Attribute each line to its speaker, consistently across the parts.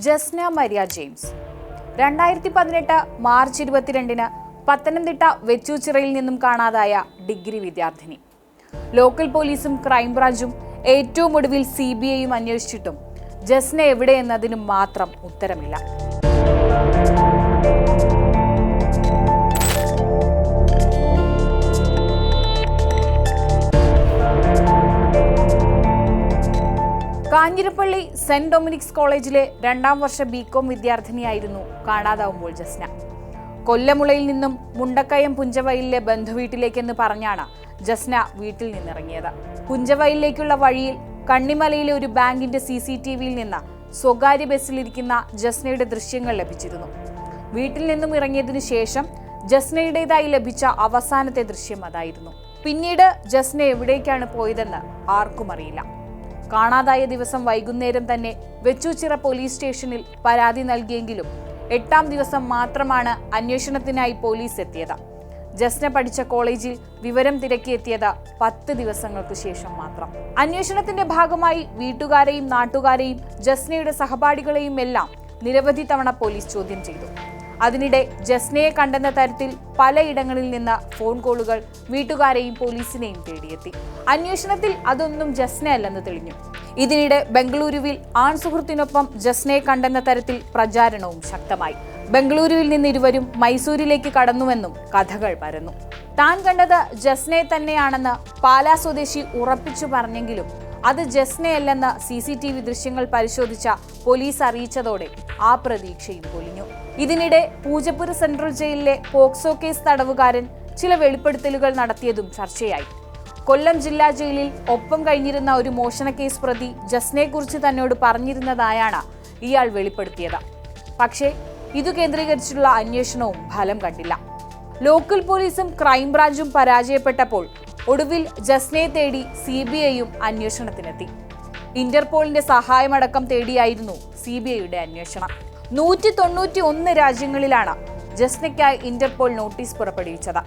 Speaker 1: Jasna Maria James. രണ്ടായിരത്തി പതിനെട്ട് March ഇരുപത്തിരണ്ടിന് പത്തനംതിട്ട വെച്ചൂച്ചിറയിൽ നിന്നും കാണാതായ ഡിഗ്രി വിദ്യാർത്ഥിനി. ലോക്കൽ പോലീസും ക്രൈംബ്രാഞ്ചും ഏറ്റവും ഒടുവിൽ സി ബി ഐയും അന്വേഷിച്ചിട്ടും ജസ്ന എവിടെയെന്നതിനും മാത്രം ഉത്തരമില്ല. കാഞ്ഞിരപ്പള്ളി സെന്റ് ഡൊമിനിക്സ് കോളേജിലെ രണ്ടാം വർഷ ബികോം വിദ്യാർത്ഥിനിയായിരുന്നു കാണാതാവുമ്പോൾ ജസ്ന. കൊല്ലമുളയിൽ നിന്നും മുണ്ടക്കയം പുഞ്ചവയലിലെ ബന്ധുവീട്ടിലേക്കെന്ന് പറഞ്ഞാണ് ജസ്ന വീട്ടിൽ നിന്നിറങ്ങിയത്. പുഞ്ചവയലിലേക്കുള്ള വഴിയിൽ കണ്ണിമലയിലെ ഒരു ബാങ്കിന്റെ സി സി ടി വിയിൽ നിന്ന് സ്വകാര്യ ബസ്സിലിരിക്കുന്ന ജസ്നയുടെ ദൃശ്യങ്ങൾ ലഭിച്ചിരുന്നു. വീട്ടിൽ നിന്നും ഇറങ്ങിയതിനു ശേഷം ജസ്നയുടേതായി ലഭിച്ച അവസാനത്തെ ദൃശ്യം അതായിരുന്നു. പിന്നീട് ജസ്ന എവിടേക്കാണ് പോയതെന്ന് ആർക്കും അറിയില്ല കാണാതായ ദിവസം വൈകുന്നേരം തന്നെ വെച്ചൂച്ചിറ പോലീസ് സ്റ്റേഷനിൽ പരാതി നൽകിയെങ്കിലും എട്ടാം ദിവസം മാത്രമാണ് അന്വേഷണത്തിനായി പോലീസ് എത്തിയത്. ജസ്ന പഠിച്ച കോളേജിൽ വിവരം തിരക്കിയെത്തിയത് പത്ത് ദിവസങ്ങൾക്ക് ശേഷം മാത്രം. അന്വേഷണത്തിന്റെ ഭാഗമായി വീട്ടുകാരെയും നാട്ടുകാരെയും ജസ്നയുടെ സഹപാഠികളെയും എല്ലാം നിരവധി തവണ പോലീസ് ചോദ്യം ചെയ്തു. അതിനിടെ ജസ്നയെ കണ്ടെന്ന തരത്തിൽ പലയിടങ്ങളിൽ നിന്ന് ഫോൺ കോളുകൾ വീട്ടുകാരെയും പോലീസിനെയും തേടിയെത്തി. അന്വേഷണത്തിൽ അതൊന്നും ജസ്ന അല്ലെന്ന് തെളിഞ്ഞു. ഇതിനിടെ ബംഗളൂരുവിൽ ആൺ സുഹൃത്തിനൊപ്പം ജസ്നയെ കണ്ടെന്ന തരത്തിൽ പ്രചാരണവും ശക്തമായി. ബംഗളൂരുവിൽ നിന്ന് ഇരുവരും മൈസൂരിലേക്ക് കടന്നുവെന്നും കഥകൾ പരന്നു. താൻ കണ്ടത് ജസ്നയെ തന്നെയാണെന്ന് പാലാ സ്വദേശി ഉറപ്പിച്ചു പറഞ്ഞെങ്കിലും അത് ജസ്നയല്ലെന്ന് സി സി ടി വി ദൃശ്യങ്ങൾ പരിശോധിച്ച പോലീസ് അറിയിച്ചതോടെ ആ പ്രതീക്ഷയും പൊലിഞ്ഞു. ഇതിനിടെ പൂജപ്പുര സെൻട്രൽ ജയിലിലെ പോക്സോ കേസ് തടവുകാരൻ ചില വെളിപ്പെടുത്തലുകൾ നടത്തിയതും ചർച്ചയായി. കൊല്ലം ജില്ലാ ജയിലിൽ ഒപ്പം കഴിഞ്ഞിരുന്ന ഒരു മോഷണ കേസ് പ്രതി ജസ്നയെക്കുറിച്ച് തന്നോട് പറഞ്ഞിരുന്നതായാണ് ഇയാൾ വെളിപ്പെടുത്തിയത്. പക്ഷേ ഇതു കേന്ദ്രീകരിച്ചുള്ള അന്വേഷണവും ഫലം കണ്ടില്ല. ലോക്കൽ പോലീസും ക്രൈംബ്രാഞ്ചും പരാജയപ്പെട്ടപ്പോൾ ഒടുവിൽ ജസ്നയെ തേടി സി ബി ഐയും അന്വേഷണത്തിനെത്തി. ഇന്റർപോളിന്റെ സഹായമടക്കം തേടിയായിരുന്നു സി ബി ഐയുടെ അന്വേഷണം. നൂറ്റി തൊണ്ണൂറ്റി ഒന്ന് രാജ്യങ്ങളിലാണ് ജസ്നയ്ക്കായി ഇന്റർപോൾ നോട്ടീസ് പുറപ്പെടുവിച്ചത്.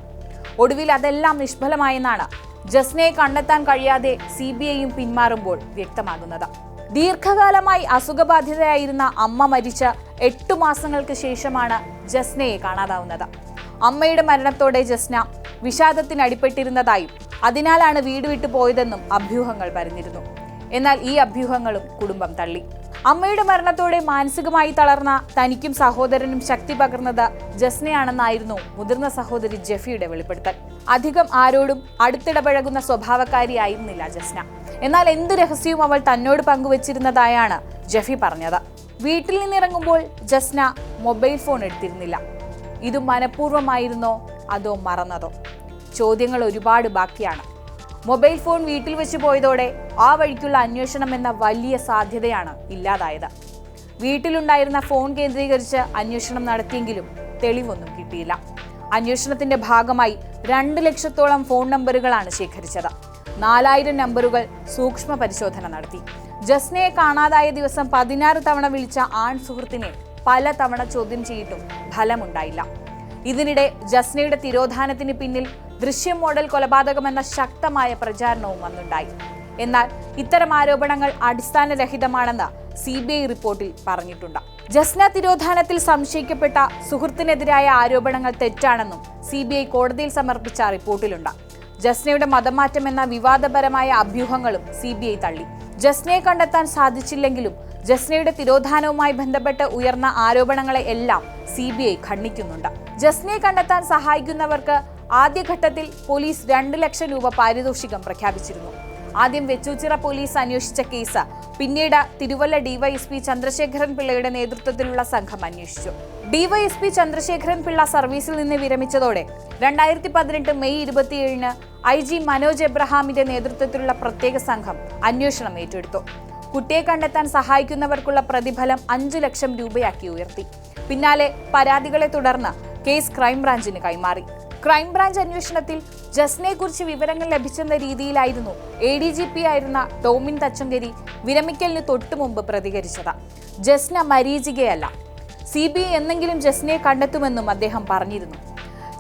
Speaker 1: ഒടുവിൽ അതെല്ലാം നിഷ്ഫലമായെന്നാണ് ജസ്നയെ കണ്ടെത്താൻ കഴിയാതെ സി ബി ഐയും പിന്മാറുമ്പോൾ വ്യക്തമാകുന്നത്. ദീർഘകാലമായി അസുഖബാധിതയായിരുന്ന അമ്മ മരിച്ച എട്ടു മാസങ്ങൾക്ക് ശേഷമാണ് ജസ്നയെ കാണാതാവുന്നത്. അമ്മയുടെ മരണത്തോടെ ജസ്ന വിഷാദത്തിന് അടിപ്പെട്ടിരുന്നതായും അതിനാലാണ് വീട് വിട്ടു പോയതെന്നും അഭ്യൂഹങ്ങൾ പരന്നിരുന്നു. എന്നാൽ ഈ അഭ്യൂഹങ്ങളും കുടുംബം തള്ളി. അമ്മയുടെ മരണത്തോടെ മാനസികമായി തളർന്ന തനിക്കും സഹോദരനും ശക്തി പകർന്നത് ജസ്നയാണെന്നായിരുന്നു മുതിർന്ന സഹോദരി ജെഫിയുടെ വെളിപ്പെടുത്തൽ. അധികം ആരോടും അടുത്തിടപഴകുന്ന സ്വഭാവക്കാരിയായിരുന്നില്ല ജസ്ന. എന്നാൽ എന്ത് രഹസ്യവും അവൾ തന്നോട് പങ്കുവച്ചിരുന്നതായാണ് ജെഫി പറഞ്ഞത്. വീട്ടിൽ നിന്നിറങ്ങുമ്പോൾ ജസ്ന മൊബൈൽ ഫോൺ എടുത്തിരുന്നില്ല. ഇത് മനഃപൂർവമായിരുന്നോ അതോ മറന്നതോ? ചോദ്യങ്ങൾ ഒരുപാട് ബാക്കിയാണ്. മൊബൈൽ ഫോൺ വീട്ടിൽ വെച്ച് പോയതോടെ ആ വഴിക്കുള്ള അന്വേഷണം എന്ന വലിയ സാധ്യതയാണ് ഇല്ലാതായത്. വീട്ടിലുണ്ടായിരുന്ന ഫോൺ കേന്ദ്രീകരിച്ച് അന്വേഷണം നടത്തിയെങ്കിലും തെളിവൊന്നും കിട്ടിയില്ല. അന്വേഷണത്തിന്റെ ഭാഗമായി രണ്ട് ലക്ഷത്തോളം ഫോൺ നമ്പറുകളാണ് ശേഖരിച്ചത്. നാലായിരം നമ്പറുകൾ സൂക്ഷ്മ പരിശോധന നടത്തി. ജസ്നയെ കാണാതായ ദിവസം പതിനാറ് തവണ വിളിച്ച ആൺ സുഹൃത്തിനെ പല തവണ ചോദ്യം ചെയ്തിട്ടും ഫലമുണ്ടായില്ല. ഇതിനിടെ ജസ്നയുടെ തിരോധാനത്തിന് പിന്നിൽ ദൃശ്യം മോഡൽ കൊലപാതകമെന്ന ശക്തമായ പ്രചാരണവും വന്നുണ്ടായി. എന്നാൽ ഇത്തരം ആരോപണങ്ങൾ അടിസ്ഥാനരഹിതമാണെന്ന് സി ബി ഐ റിപ്പോർട്ടിൽ പറഞ്ഞിട്ടുണ്ട്. ജസ്ന തിരോധാനത്തിൽ സംശയിക്കപ്പെട്ട സുഹൃത്തിനെതിരായ ആരോപണങ്ങൾ തെറ്റാണെന്നും സി ബി ഐ കോടതിയിൽ സമർപ്പിച്ച റിപ്പോർട്ടിലുണ്ട്. ജസ്നയുടെ മതമാറ്റം എന്ന വിവാദപരമായ അഭ്യൂഹങ്ങളും സി ബി ഐ തള്ളി. ജസ്നയെ കണ്ടെത്താൻ സാധിച്ചില്ലെങ്കിലും ജസ്നയുടെ തിരോധാനവുമായി ബന്ധപ്പെട്ട് ഉയർന്ന ആരോപണങ്ങളെ എല്ലാം സി ബി ഐ ഖണ്ഡിക്കുന്നുണ്ട്. ജസ്നയെ കണ്ടെത്താൻ സഹായിക്കുന്നവർക്ക് ആദ്യഘട്ടത്തിൽ പോലീസ് രണ്ട് ലക്ഷം രൂപ പാരിതോഷികം പ്രഖ്യാപിച്ചിരുന്നു. ആദ്യം വെച്ചൂച്ചിറ പോലീസ് അന്വേഷിച്ച കേസ് പിന്നീട് തിരുവല്ല ഡിവൈഎസ്പി ചന്ദ്രശേഖരൻ പിള്ളയുടെ നേതൃത്വത്തിലുള്ള സംഘം അന്വേഷിച്ചു. ഡിവൈഎസ്പി ചന്ദ്രശേഖരൻ പിള്ള സർവീസിൽ നിന്ന് വിരമിച്ചതോടെ രണ്ടായിരത്തി പതിനെട്ട് മെയ് ഇരുപത്തിയേഴിന് ഐ ജി മനോജ് എബ്രഹാമിന്റെ നേതൃത്വത്തിലുള്ള പ്രത്യേക സംഘം അന്വേഷണം ഏറ്റെടുത്തു. കുട്ടിയെ കണ്ടെത്താൻ സഹായിക്കുന്നവർക്കുള്ള പ്രതിഫലം അഞ്ചു ലക്ഷം രൂപയാക്കി ഉയർത്തി. പിന്നാലെ പരാതികളെ തുടർന്ന് കേസ് ക്രൈംബ്രാഞ്ചിന് കൈമാറി. ക്രൈംബ്രാഞ്ച് അന്വേഷണത്തിൽ ജസ്നയെക്കുറിച്ച് വിവരങ്ങൾ ലഭിച്ചെന്ന രീതിയിലായിരുന്നു എ ഡി ജി പി ആയിരുന്ന ടോമിൻ തച്ചങ്കരി വിരമിക്കലിന് തൊട്ടു മുമ്പ് പ്രതികരിച്ചത്. ജസ്ന മരീചികയല്ല. സി ബി ഐ എന്നെങ്കിലും ജസ്നയെ കണ്ടെത്തുമെന്നും അദ്ദേഹം പറഞ്ഞിരുന്നു.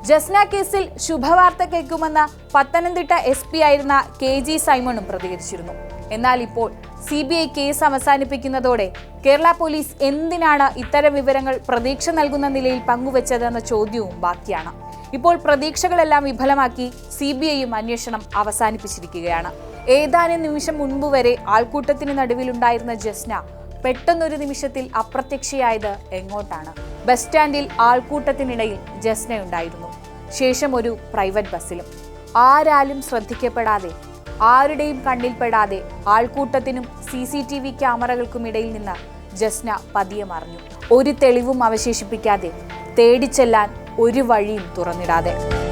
Speaker 1: ജസ്ന കേസിൽ ശുഭവാർത്ത കേൾക്കുമെന്ന പത്തനംതിട്ട എസ് പി ആയിരുന്ന കെ ജി സൈമണും പ്രതികരിച്ചിരുന്നു. എന്നാൽ ഇപ്പോൾ സി ബി ഐ കേസ് അവസാനിപ്പിക്കുന്നതോടെ കേരള പോലീസ് എന്തിനാണ് ഇത്തരം വിവരങ്ങൾ പ്രതീക്ഷ നൽകുന്ന നിലയിൽ പങ്കുവച്ചതെന്ന ചോദ്യവും ബാക്കിയാണ്. ഇപ്പോൾ പ്രതീക്ഷകളെല്ലാം വിഫലമാക്കി സി ബി ഐയും അന്വേഷണം അവസാനിപ്പിച്ചിരിക്കുകയാണ്. ഏതാനും നിമിഷം മുൻപ് വരെ ആൾക്കൂട്ടത്തിന് നടുവിലുണ്ടായിരുന്ന ജസ്ന പെട്ടെന്നൊരു നിമിഷത്തിൽ അപ്രത്യക്ഷയായത് എങ്ങോട്ടാണ്? ബസ് സ്റ്റാൻഡിൽ ആൾക്കൂട്ടത്തിനിടയിൽ ജസ്നയുണ്ടായിരുന്നു. ശേഷം ഒരു പ്രൈവറ്റ് ബസ്സിലും. ആരാലും ശ്രദ്ധിക്കപ്പെടാതെ ആരുടെയും കണ്ണിൽപ്പെടാതെ ആൾക്കൂട്ടത്തിനും സി സി ടി വി ക്യാമറകൾക്കുമിടയിൽ നിന്ന് ജസ്ന പതിയെ മറിഞ്ഞു. ഒരു തെളിവും അവശേഷിപ്പിക്കാതെ തേടിച്ചെല്ലാൻ ഒരു വഴിയും തുറന്നിടാതെ.